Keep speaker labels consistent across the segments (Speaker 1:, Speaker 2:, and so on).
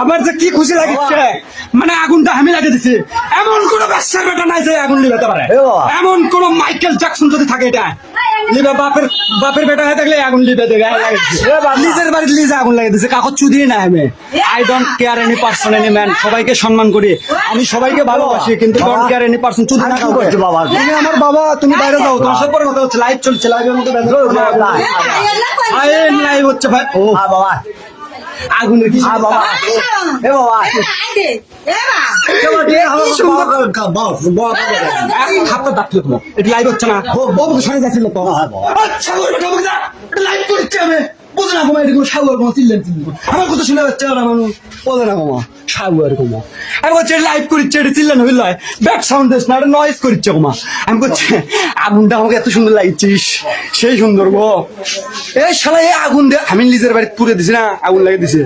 Speaker 1: আমার যে কি খুশি লাগিচ্ছে মানে আগুনটা আমি লাগিয়ে দিছি এমন কোন ব্যবসার বেটা নাই যে আগুন নিতে পারে। এমন কোন মাইকেল জ্যাকসন যদি থাকে এটা। লিবে বাপের বাপের বেটা হয়ে থাকলে আগুন লিবে দেবে লাগিয়ে নিজের বাড়ির লিজে আগুন লাগিয়ে দিছে কাকত চুদিয়ে না আমি I don't care any person any man সবাইকে সম্মান করি। আমি সবাইকে ভালোবাসি কিন্তু ডোন্ট কেয়ার এনি পার্সন চুদি না
Speaker 2: আর কি
Speaker 1: কাউকে।
Speaker 2: করছ বাবা?
Speaker 1: তুমি আমার বাবা তুমি বাইরে যাও তোমার সাথে পরে কথা হচ্ছে লাইভ চলছে লাইভের মধ্যে ব্যস্ত আই। লাইভ হচ্ছে ভাই। ও।
Speaker 2: বাবা।
Speaker 1: আগুনের কি
Speaker 2: বাবা। এ বাবা।
Speaker 1: আচ্ছা আমার কথা শুনে যাচ্ছে না মানুষ। বলে না মামা নয়েজ করছি আগুনটা আমাকে এত সুন্দর লাগছিস সেই সুন্দর গো। শালা এই আগুন আমি নিজের বাড়িতে পুড়ে দিছি না, আগুন লাগিয়ে দিছে।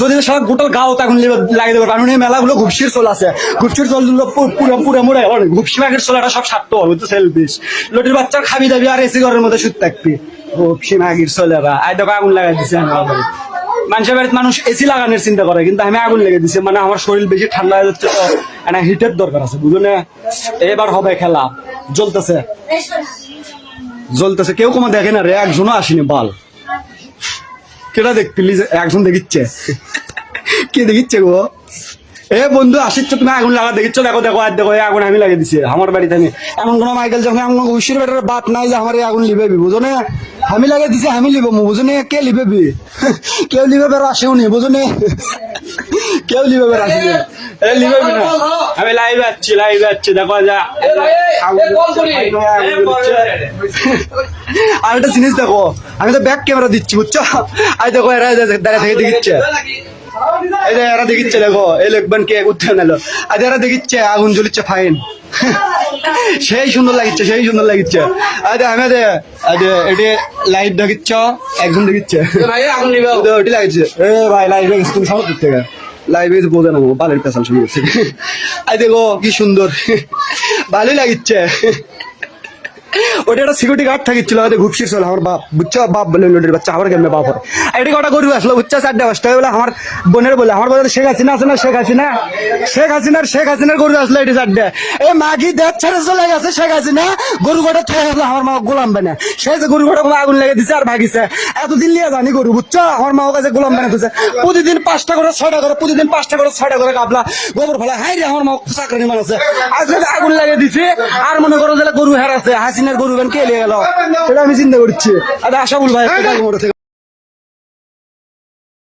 Speaker 1: যদি সারা গোটাল গাও আগুন লাগিয়ে দেবে কারণ এই মেলাগুলো ঘুপসির চল আছে। ঘুপসির চল পুরো পুরো মোড়ে ঘুপসি মাগের চলাটা সব স্বার্থ হবে তো সেলফিস লোটের বাচ্চার খাবি দাবি, আর এসি ঘরের মধ্যে শুট থাকবি। ঘুপসি মাগির আই দেখো, আগুন লাগাই দিছে আমার। মানুষের বাড়িতে মানুষ এসি লাগানোর চিন্তা করে, কিন্তু আমি আগুন লেগে দিছি। মানে আমার শরীর বেশি ঠান্ডা হয়ে যাচ্ছে একটা হিটের দরকার আছে বুঝলেন এবার হবে খেলা। জ্বলতেছে। জ্বলতেছে, কেউ কোনো দেখে না রে, একজনও আসেনি, বাল। কেটা দেখ প্লিজ একজন দেখিচ্ছে। কে দেখিচ্ছে গো? এ বন্ধু আসিচ্ছ তুমি আগুন লাগা দেখিচ্ছ দেখো দেখো আর দেখো আগুন আমি লাগিয়ে দিছি আমার বাড়িতে আমি। এমন কোনো মাইকেল যখন এমন উশির বেটার নাই যে আমার আগুন লিবেবি বুঝো না আমি লাগিয়ে দিছি আমি লিব বুঝো না কে লিবেবি? কেউ লিবে বের আসেও নি বুঝো না কেউ লিবে বের আসেনি এ লিবেবি না। আমি লাইভে আছি লাইভে আছি দেখো যা। আর একটা জিনিস দেখো আমি তো ব্যাক ক্যামেরা দিচ্ছি বুঝছ? আই দেখো এরা দাঁড়া থেকে দেখিচ্ছে। এই এরা দেখিচ্ছে দেখো এই লোকবান কে উঠতে নিল। আজ এরা দেখিচ্ছে আগুন জ্বলিচ্ছে ফাইন। সেই সুন্দর লাগিচ্ছে সেই সুন্দর লাগিচ্ছে। আজ আমি আজ আজ এটি লাইট দেখিচ্ছ একজন দেখিচ্ছে। ওটি লাগিচ্ছে। এ ভাই লাইভ তুমি সব দিক থেকে লাইভে বোঝা না বালের পেশাল শুরু করছে আই দেখো কি সুন্দর। ভালোই লাগিচ্ছে। ওটা একটা সিকিউরিটি গার্ড থাকিছিল হয়তো ঘুপসির চলে, আমার বাপ, বুঝছ? বাপ বলে লোডের বাচ্চা আমার কেমনে বাপ হয় এটি কটা গরু আসলো, বুঝছ? চারটে, পাঁচটা বলে আমার বোনের বলে, আমার শেখ হাসিনা আছে না? শেখ হাসিনা? শেখ হাসিনার শেখ হাসিনার গরু আসলো মাগি, দেখ, ছেড়ে চলে গেছে, শেখ হাসিনা। গরু কটা ঠেয়ে আসলো আমার মা গোলাম বানে। সে যে গরু কটা আগুন লেগে দিছে আর ভাগিছে। এতদিন লিয়ে জানি গরু, বুঝছ? আমার মা কাছে গোলাম বানে দিছে প্রতিদিন পাঁচটা করে, ছয়টা করে, প্রতিদিন পাঁচটা করে, ছয়টা করে কাপলা গোবর ফেলা হাই রে, আমার মা চাকরি মান আছে আজকে আগুন লাগিয়ে দিছে, আর মনে করো যে গরু হেরাছে, হাসিনার গরু গান কে এলিয়ে গেল? এটা আমি চিন্তা করছি। আর আশা বল ভাই